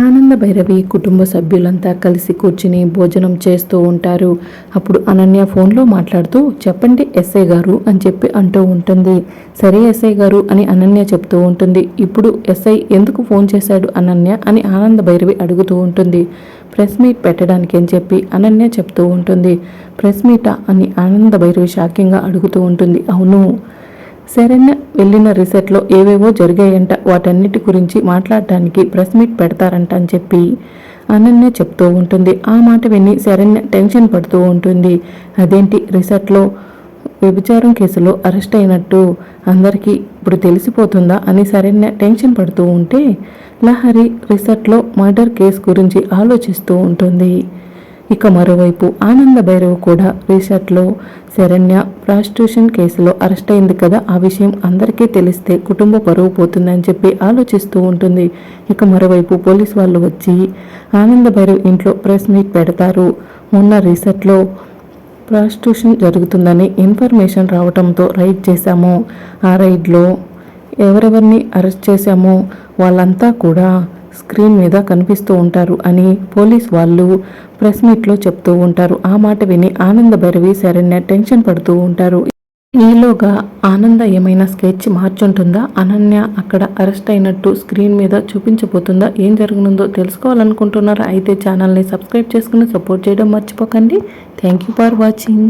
ఆనంద భైరవి కుటుంబ సభ్యులంతా కలిసి కూర్చుని భోజనం చేస్తూ ఉంటారు. అప్పుడు అనన్య ఫోన్లో మాట్లాడుతూ చెప్పండి ఎస్ఐ గారు అని చెప్పి అంటూ ఉంటుంది. సరే ఎస్ఐ గారు అని అనన్య చెప్తూ ఉంటుంది. ఇప్పుడు ఎస్ఐ ఎందుకు ఫోన్ చేశాడు అనన్య? అని ఆనంద భైరవి అడుగుతూ ఉంటుంది. ప్రెస్ మీట్ పెట్టడానికి అని చెప్పి అనన్య చెప్తూ ఉంటుంది. ప్రెస్ మీటా? అని ఆనంద భైరవి షాకింగ్గా అడుగుతూ ఉంటుంది. అవును. శరణ్య వెళ్ళిన రిసెట్లో ఏవేవో జరిగాయంట. వాటన్నిటి గురించి మాట్లాడటానికి ప్రెస్ మీట్ పెడతారంట అని చెప్పి అనన్య చెప్తూ ఉంటుంది. ఆ మాట విని శరణ్య టెన్షన్ పడుతూ ఉంటుంది. అదేంటి? రిసెట్లో వ్యభిచారం కేసులో అరెస్ట్ అయినట్టు అందరికీ ఇప్పుడు తెలిసిపోతుందా అని శరణ్య టెన్షన్ పడుతూ ఉంటే లహరి రిసెట్లో మర్డర్ కేసు గురించి ఆలోచిస్తూ ఉంటుంది. ఇక మరోవైపు ఆనంద భైరవ్ కూడా రీసెర్ట్లో శరణ్య ప్రాస్టిట్యూషన్ కేసులో అరెస్ట్ అయింది కదా ఆ విషయం అందరికీ తెలిస్తే కుటుంబ పరువు పోతుందని చెప్పి ఆలోచిస్తూ ఉంటుంది. ఇక మరోవైపు పోలీస్ వాళ్ళు వచ్చి ఆనంద భైరవ్ ఇంట్లో ప్రెస్ మీట్ పెడతారు. మొన్న రీసెర్ట్లో ప్రాస్టిట్యూషన్ జరుగుతుందని ఇన్ఫర్మేషన్ రావడంతో రైడ్ చేశాము. ఆ రైడ్లో ఎవరెవరిని అరెస్ట్ చేశామో వాళ్ళంతా కూడా స్క్రీన్ మీద కనిపిస్తూ ఉంటారు అని పోలీస్ వాళ్ళు ప్రెస్ మీట్లో చెప్తూ ఉంటారు. ఆ మాట విని ఆనంద భైరవి శరణ్య టెన్షన్ పడుతూ ఉంటారు. ఈలోగా ఆనంద ఏమైనా స్కెచ్ మార్చుంటుందా? అనన్య అక్కడ అరెస్ట్ అయినట్టు స్క్రీన్ మీద చూపించబోతుందా? ఏం జరగనుందో తెలుసుకోవాలనుకుంటున్నారా? అయితే ఛానల్ని సబ్స్క్రైబ్ చేసుకుని సపోర్ట్ చేయడం మర్చిపోకండి. Thank you for watching.